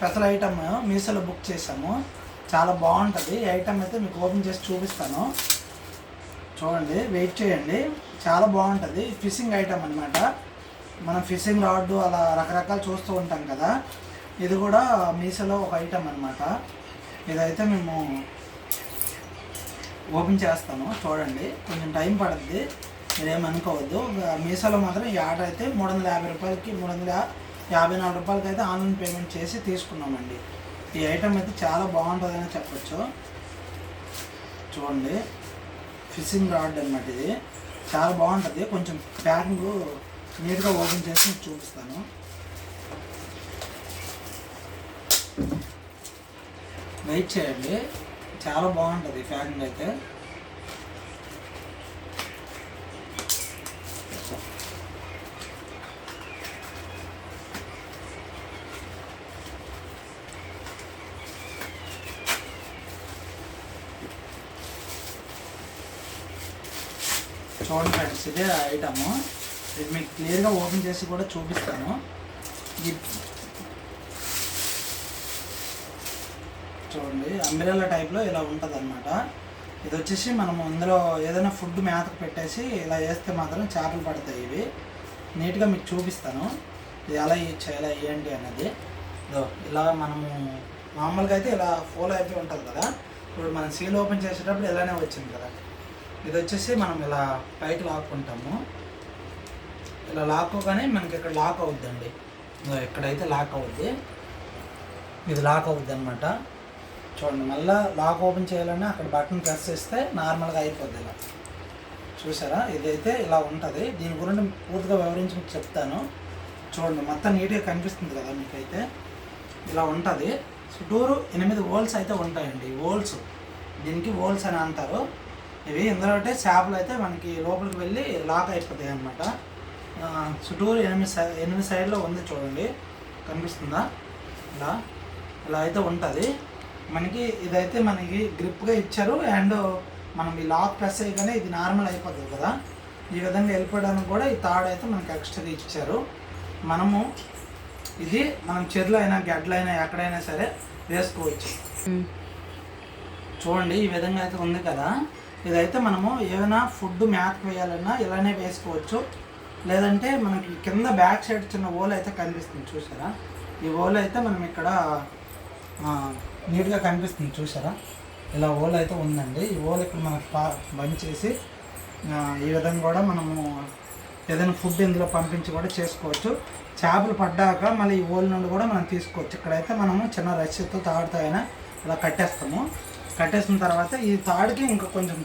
Special item మీషోలో book చేసాము చాలా బాగుంటుంది. ఈ ఐటమ్ అయితే మీకు ఓపెన్ చేసి చూపిస్తాను. చూడండి వెయిట్ చేయండి. చాలా బాగుంటుంది. ఫిషింగ్ ఐటమ్ అనమాట మనం ఫిషింగ్ రాడ్ అలా రకరకాలు చూస్తూ ఉంటాం కదా. ఇది కూడా మీషోలో ఒక ఐటమ్ అనమాట ఇదైతే మేము ఓపెన్ చేస్తాను చూడండి కొంచెం టైం పడుతుంది మీరేమనుకోవద్దు మీషోలో మాత్రం ఈ ఆర్డర్ అయితే మూడు వందల యాభై రూపాయలకి మూడు వందల యాభై నాలుగు రూపాయలకి అయితే ఆన్లైన్ పేమెంట్ చేసి తీసుకున్నామండి. ఈ ఐటమ్ అయితే చాలా బాగుంటుందని చెప్పొచ్చు. చూడండి. ఫిషింగ్ రాడ్ అనమాట ఇది. చాలా బాగుంటుంది. కొంచెం ప్యాకింగ్ నీట్గా ఓపెన్ చేసి మీకు చూపిస్తాను. వెయిట్ చేయండి. చాలా బాగుంటుంది ప్యాకింగ్ అయితే. చూడండి ఫ్రెండ్స్ ఇదే ఐటము ఇది మీకు క్లియర్గా ఓపెన్ చేసి కూడా చూపిస్తాను. ఇది చూడండి అంబ్రెల్లా టైప్లో ఇలా ఉంటుంది అనమాట ఇది వచ్చేసి మనం అందులో ఏదైనా ఫుడ్ మేతకు పెట్టేసి ఇలా వేస్తే మాత్రం చేపలు పడతాయి ఇవి. నీట్గా మీకు చూపిస్తాను. ఇది ఎలా ఇచ్చా ఎలా వేయండి అనేది. ఇదో ఇలా మనము మామూలుగా అయితే ఇలా ఫోల్ అయిపోయి ఉంటుంది కదా. ఇప్పుడు మనం సీల్ ఓపెన్ చేసేటప్పుడు ఇలానే వచ్చింది కదా. ఇది వచ్చేసి మనం ఇలా పైకి లాక్కుంటాము. ఇలా లాక్కోగానే మనకి ఇక్కడ లాక్ అవుద్దండి. ఎక్కడైతే లాక్ అవుద్ది. ఇది లాక్ అవుద్ది అనమాట చూడండి మళ్ళీ లాక్ ఓపెన్ చేయాలన్నా అక్కడ బటన్ ప్రెస్ చేస్తే నార్మల్గా అయిపోద్ది ఇలా. చూసారా? ఇదైతే ఇలా ఉంటుంది. దీని గురించి పూర్తిగా వివరించి మీకు చెప్తాను. చూడండి మొత్తం నీట్గా కనిపిస్తుంది కదా మీకైతే. ఇలా ఉంటుంది. చుట్టూరు ఎనిమిది హోల్స్ అయితే ఉంటాయండి. హోల్స్ దీనికి హోల్స్ అని అంటారు. ఇవి. ఇందులో అంటే చేపలు అయితే మనకి లోపలికి వెళ్ళి లాక్ అయిపోతాయి అనమాట చుట్టూరు ఎనిమిది సై ఎనిమిది సైడ్లో ఉంది చూడండి. కనిపిస్తుందా? ఇలా ఇలా అయితే ఉంటుంది. మనకి ఇదైతే మనకి గ్రిప్గా ఇచ్చారు. అండ్ మనం ఈ లాక్ ప్రెస్ అయ్యగానే ఇది నార్మల్ అయిపోతుంది కదా. ఈ విధంగా వెళ్ళిపోవడానికి కూడా ఈ తాడు అయితే మనకి ఎక్స్ట్రా ఇచ్చారు. మనము ఇది మనం చెర్లు అయినా గడ్డలు అయినా ఎక్కడైనా సరే వేసుకోవచ్చు. చూడండి ఈ విధంగా అయితే ఉంది కదా. ఇదైతే మనము ఏమైనా ఫుడ్ మ్యాథ్ వేయాలన్నా ఇలానే వేసుకోవచ్చు. లేదంటే మనకి కింద బ్యాక్ సైడ్ చిన్న ఓల్ అయితే కనిపిస్తుంది. చూసారా? ఈ ఓల్ అయితే మనం ఇక్కడ నీట్గా కనిపిస్తుంది. చూసారా? ఇలా ఓల్ అయితే ఉందండి. ఈ ఓల్ ఇక్కడ మనకు పా బంద్ చేసి ఈ విధంగా కూడా మనము ఏదైనా ఫుడ్ ఇందులో పంపించి కూడా చేసుకోవచ్చు. చేపలు పడ్డాక మళ్ళీ ఈ ఓల్ నుండి కూడా మనం తీసుకోవచ్చు. ఇక్కడైతే మనము చిన్న రష్యతో తాడుతో ఇలా కట్టేస్తాము. కట్టేసిన తర్వాత ఈ తాడుకి ఇంకా కొంచెం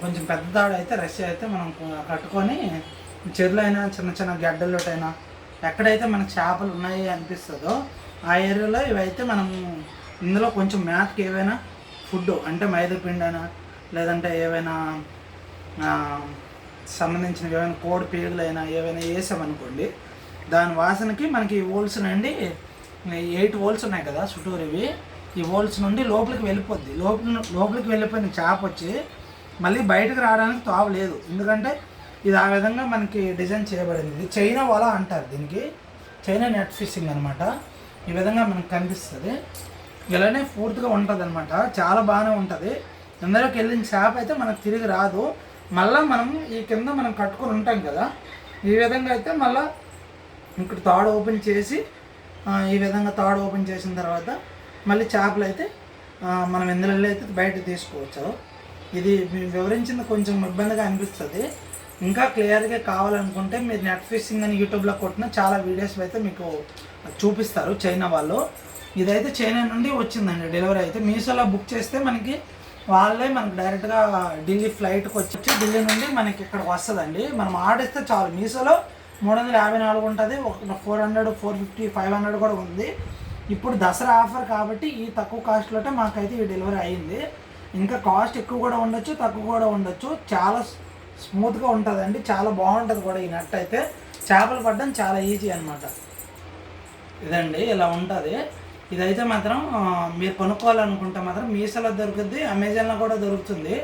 కొంచెం పెద్ద తాడు అయితే రష్ అయితే మనం కట్టుకొని చెరువులైనా చిన్న చిన్న గడ్డల్లోటైనా ఎక్కడైతే మనకు చేపలు ఉన్నాయి అనిపిస్తుందో ఆ ఏరియాలో ఇవైతే మనము ఇందులో కొంచెం మ్యాథ్కి ఏవైనా ఫుడ్ అంటే మైదాపిండి అయినా లేదంటే ఏవైనా సంబంధించిన ఏమైనా కోడి పేగులైనా ఏవైనా వేసామనుకోండి దాని వాసనకి మనకి ఈ హోల్స్ నుండి ఎయిట్ ఓల్స్ ఉన్నాయి కదా చుట్టూరు ఇవి ఈ హోల్స్ నుండి లోపలికి వెళ్ళిపోద్ది. లోపల లోపలికి వెళ్ళిపోయిన చేప వచ్చి మళ్ళీ బయటకు రావడానికి తావు లేదు. ఎందుకంటే ఇది ఆ విధంగా మనకి డిజైన్ చేయబడింది. ఇది చైనా వల అంటారు దీనికి. చైనా నెట్ ఫిషింగ్ అనమాట ఈ విధంగా మనకు కనిపిస్తుంది. ఇలానే పూర్తిగా ఉంటుంది అనమాట చాలా బాగానే ఉంటుంది. ఇందులోకి వెళ్ళిన చేప అయితే మనకు తిరిగి రాదు. మళ్ళీ మనం ఈ కింద మనం కట్టుకొని ఉంటాం కదా ఈ విధంగా అయితే మళ్ళీ ఇక్కడ తాడు ఓపెన్ చేసి ఈ విధంగా తాడు ఓపెన్ చేసిన తర్వాత మళ్ళీ చేపలు అయితే మనం ఎందులో అయితే బయట తీసుకోవచ్చు. ఇది మేము వివరించింది కొంచెం ఇబ్బందిగా అనిపిస్తుంది. ఇంకా క్లియర్గా కావాలనుకుంటే మీరు నెట్ ఫిషింగ్ అని యూట్యూబ్లో కొట్టిన చాలా వీడియోస్ అయితే మీకు చూపిస్తారు చైనా వాళ్ళు. ఇదైతే చైనా నుండి వచ్చిందండి డెలివరీ అయితే. మీషోలో బుక్ చేస్తే మనకి వాళ్ళే మనకి డైరెక్ట్గా ఢిల్లీ ఫ్లైట్కి వచ్చి ఢిల్లీ నుండి మనకి ఇక్కడ వస్తుందండి. మనం ఆర్డర్ ఇస్తే చాలు. మీషోలో మూడు వందల యాభై నాలుగు ఉంటుంది. ఒక four hundred four fifty five hundred కూడా ఉంది. ఇప్పుడు దసరా ఆఫర్ కాబట్టి ఈ తక్కువ కాస్ట్లోటే మాకైతే ఈ డెలివరీ అయ్యింది. ఇంకా కాస్ట్ ఎక్కువ కూడా ఉండొచ్చు తక్కువ కూడా ఉండొచ్చు. చాలా స్మూత్గా ఉంటుందండి. చాలా బాగుంటుంది కూడా ఈ నట్ అయితే. చేపలు పడడం చాలా ఈజీ అన్నమాట. ఇదండి ఇలా ఉంటుంది. ఇదైతే మాత్రం మీరు కొనుక్కోవాలనుకుంటే మాత్రం మీషోలో దొరుకుద్ది అమెజాన్లో కూడా దొరుకుతుంది.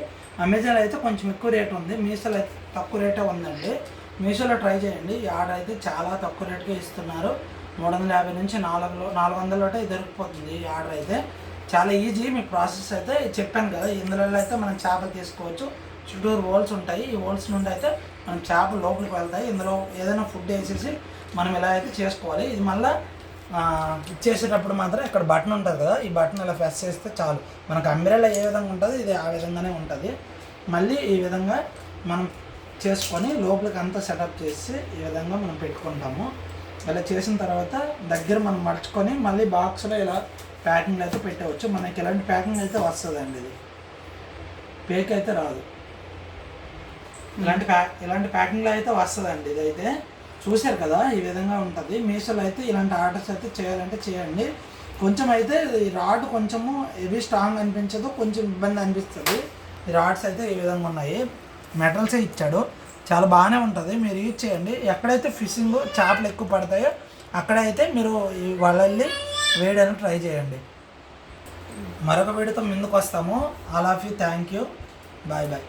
అమెజాన్లో అయితే కొంచెం ఎక్కువ రేట్ ఉంది. మీషోలో అయితే తక్కువ రేటే ఉందండి. మీషోలో ట్రై చేయండి. ఈ ఆర్డర్ అయితే చాలా తక్కువ రేట్గా ఇస్తున్నారు. మూడు వందల యాభై నుంచి నాలుగు నాలుగు వందలలోటే దొరికిపోతుంది ఈ ఆర్డర్ అయితే. చాలా ఈజీ మీ ప్రాసెస్ అయితే చెప్పాను కదా ఇందులో అయితే మనం చేపలు తీసుకోవచ్చు. చుట్టూరు హోల్స్ ఉంటాయి. ఈ హోల్స్ నుండి అయితే మనం చేపలు లోపలికి వెళ్తాయి. ఇందులో ఏదైనా ఫుడ్ వేసేసి మనం ఇలా అయితే చేసుకోవాలి. ఇది మళ్ళీ ఇచ్చేసేటప్పుడు మాత్రం ఇక్కడ బటన్ ఉంటుంది కదా ఈ బటన్ ఇలా ప్రెస్ చేస్తే చాలు. మనకు అంబ్రెల్లా ఏ విధంగా ఉంటుంది ఇది ఆ విధంగానే ఉంటుంది. మళ్ళీ ఈ విధంగా మనం చేసుకొని లోపలికి అంతా సెటప్ చేసి ఈ విధంగా మనం పెట్టుకుంటాము. ఇలా చేసిన తర్వాత దగ్గర మనం మడుచుకొని మళ్ళీ బాక్స్లో ఇలా ప్యాకింగ్ అయితే పెట్టవచ్చు. మనకి ఇలాంటి ప్యాకింగ్ అయితే వస్తుందండి ఇది. పేక్ అయితే రాదు. ఇలాంటి ప్యాక్ ఇలాంటి ప్యాకింగ్లో అయితే వస్తుందండి ఇదైతే. చూశారు కదా ఈ విధంగా ఉంటుంది. మీషోలో అయితే ఇలాంటి ఆర్డర్స్ అయితే చేయాలంటే చేయండి. కొంచెం అయితే ఈ రాడ్ కొంచెము హెవీ స్ట్రాంగ్ అనిపించదు కొంచెం ఇబ్బంది అనిపిస్తుంది. ఈ రాడ్స్ అయితే ఈ విధంగా ఉన్నాయి. మెటల్సే ఇచ్చాడు. చాలా బాగానే ఉంటుంది. మీరు యూజ్ చేయండి. ఎక్కడైతే ఫిషింగ్ చేపలు ఎక్కువ పడతాయో అక్కడైతే మీరు ఈ వలల్ని వేయడానికి ట్రై చేయండి. మరొక వేడితో ముందుకు వస్తాము. All of you thank you bye bye